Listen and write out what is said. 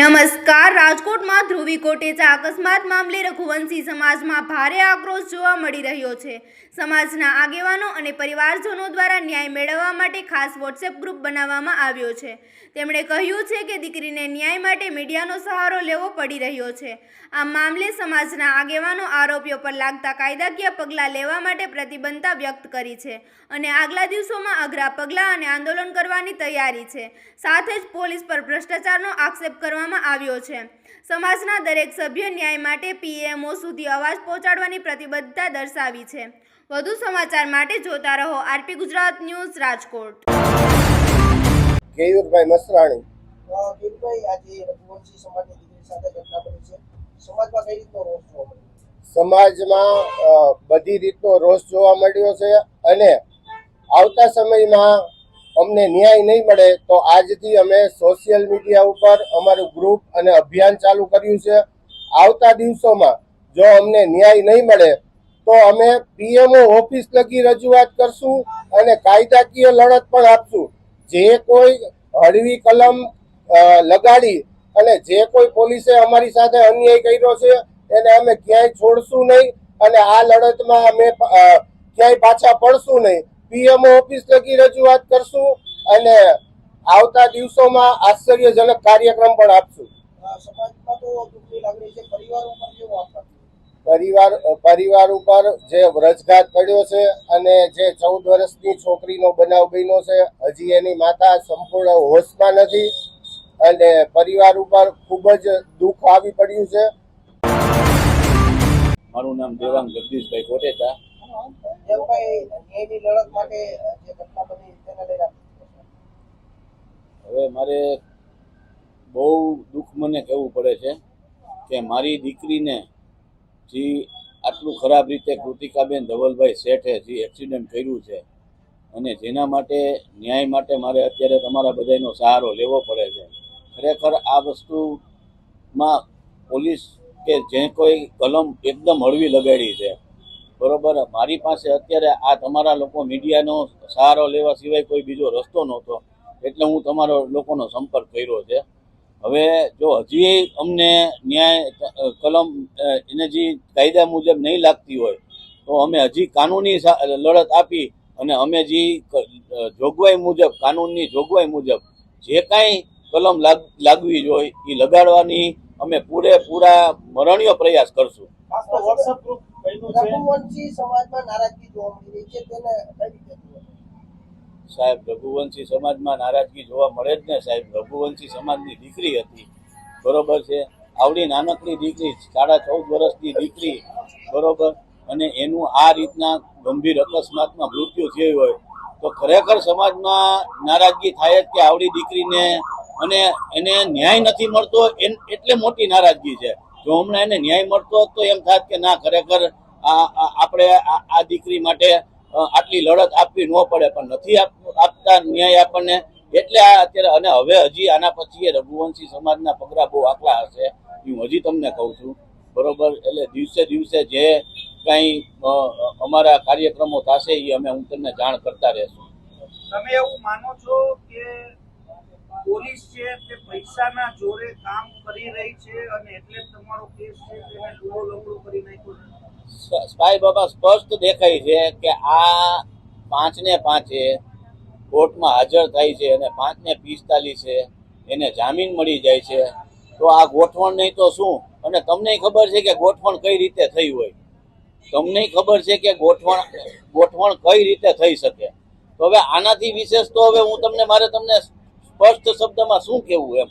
નમસ્કાર. રાજકોટમાં ધ્રુવી કોટેચા અકસ્માત મામલે રઘુવંશી સમાજમાં ભારે આક્રોશ જોવા મળી રહ્યો છે. સમાજના આગેવાનો અને પરિવારજનો દ્વારા ન્યાય મેળવવા માટે ખાસ વોટ્સએપ ગ્રુપ બનાવવામાં આવ્યો છે. તેમણે કહ્યું છે કે દીકરીને ન્યાય માટે મીડિયાનો સહારો લેવો પડી રહ્યો છે. આ મામલે સમાજના આગેવાનો આરોપીઓ પર લાગતા કાયદાકીય પગલાં લેવા માટે પ્રતિબદ્ધતા વ્યક્ત કરી છે અને આગલા દિવસોમાં અઘરા પગલાં અને આંદોલન કરવાની તૈયારી છે. સાથે જ પોલીસ પર ભ્રષ્ટાચારનો આક્ષેપ કરવામાં આવ્યો છે. સમાજના દરેક સભ્ય ન્યાય માટે પીએમઓ સુધી અવાજ પહોંચાડવાની પ્રતિબદ્ધતા દર્શાવી છે. વધુ સમાચાર માટે જોતા રહો આરપી ગુજરાત ન્યૂઝ રાજકોટ. કેયુરભાઈ મસરાણી. કેયુરભાઈ આજે રઘુવંશી સમાજની દીકરી સાથે ઘટના બની છે. સમાજમાં કઈ રીતનો રોષ જોવા મળ્યો? સમાજમાં બધી રીતનો રોષ જોવા મળ્યો છે અને આવતા સમયમાં અમને ન્યાય નહીં મળે તો આજથી અમે સોશિયલ મીડિયા ઉપર અમારું ગ્રુપ અને અભિયાન ચાલુ કર્યું છે. આવતા દિવસોમાં જો અમને ન્યાય નહીં મળે તો અમે પીએમઓ ઓફિસ લગી રજૂઆત કરશું અને કાયદાકીય લડત પણ આપશું. જે કોઈ હળવી કલમ લગાડી અને જે કોઈ પોલીસે અમારી સાથે અન્યાય કર્યો છે એને અમે ક્યાંય છોડશું નહીં અને આ લડતમાં અમે ક્યાંય પાછા પડશું નહીં. પીએમઓ ઓફિસ લગી રજૂઆત કરશું અને આવતા દિવસોમાં આશ્ચર્યજનક કાર્યક્રમ પણ આપશું. અ, સમાજમાં તો દુઃખની લાગણી છે પરિવાર ઉપર પરિવાર પરિવાર ઉપર જે વ્રજઘાત પડ્યો છે અને જે ચૌદ વર્ષની છોકરીનો બનાવ બન્યો છે હજી એની માતા સંપૂર્ણ હોશમાં નથી અને પરિવાર ઉપર ખૂબ જ દુઃખ આવી પડ્યું છે. મારું નામ દેવાંગ જગદીશભાઈ કોટેચા. હવે મારે બહુ દુઃખ મને કહેવું પડે છે કે મારી દીકરીને જે આટલું ખરાબ રીતે કૃતિકાબેન ધવલભાઈ શેઠે જે એક્સિડન્ટ કર્યું છે અને જેના માટે ન્યાય માટે મારે અત્યારે તમારા બધાનો સહારો લેવો પડે છે. ખરેખર આ વસ્તુમાં પોલીસ કે જે કોઈ કલમ એકદમ હળવી લગાડી છે. બરોબર, મારી પાસે અત્યારે આ તમારા લોકો મીડિયાનો સહારો લેવા સિવાય કોઈ બીજો રસ્તો નહોતો, એટલે હું તમારો લોકોનો સંપર્ક કર્યો છે. હવે જો હજી અમને ન્યાય, કલમ એને જે કાયદા મુજબ નહીં લાગતી હોય, તો અમે હજી કાનૂની લડત આપી અને અમે જે જોગવાઈ મુજબ, કાનૂનની જોગવાઈ મુજબ જે કાંઈ કલમ લાગ, લાગવી જોઈએ એ લગાડવાની અમે પૂરેપૂરા મરણીય પ્રયાસ કરશું. રઘુવંશી સમાજમાં નારાજગી જોવા મળી રહી છે તેને? સાહેબ રઘુવંશી સમાજમાં નારાજગી જોવા મળે જ ને સાહેબ. રઘુવંશી સમાજની દીકરી હતી. બરોબર છે? આવડી નાનકડી દીકરી સાડા ચૌદ વર્ષની દીકરી. બરોબર? અને એનું આ રીતના ગંભીર અકસ્માતમાં મૃત્યુ થયું હોય. તો ખરેખર સમાજમાં નારાજગી થાય જ કે આવડી દીકરીને અને એને ન્યાય નથી મળતો એટલે મોટી નારાજગી છે. જો હમણાં એને ન્યાય મળતો તો એમ થાત કે ના, ખરેખર આપણે આ દીકરી માટે આટલી લડત આપવી ન પડે, પણ નથી આપ- આપતા ન્યાય આપણને. એટલે આ અત્યારે, અને હવે હજી આના પછી એ રઘુવંશી સમાજના પગરા બહુ આકલા હશે, હું હજી તમને કહું છું. બરોબર? એટલે દિવસે દિવસે જે કાંઈ અમારા કાર્યક્રમો થશે એ અમે હું તમને જાણ કરતા રહેશું. તમે એવું માનો છો કે પોલીસ છે તે પૈસાના જોરે કામ કરી રહી છે અને એટલે તમારો કેસ છે તેને લૂલો લંગડો કરી નાખ્યો છે. સ્પાય બાબા, સ્પષ્ટ દેખાય છે કે આ પાંચ ને પાંચે કોર્ટમાં હાજર થાય છે અને પાંચ ને પિસ્તાલીસે એને જામીન મળી જાય છે. તો આ ગોઠવણ નહીં તો શું? અને તમને ખબર છે કે ગોઠવણ કઈ રીતે થઈ હોય? તમને ખબર છે કે ગોઠવણ ગોઠવણ કઈ રીતે થઈ શકે? તો હવે આનાથી વિશેષ તો હવે હું તમને, મારે તમને સ્પષ્ટ શબ્દમાં શું કહેવું એમ?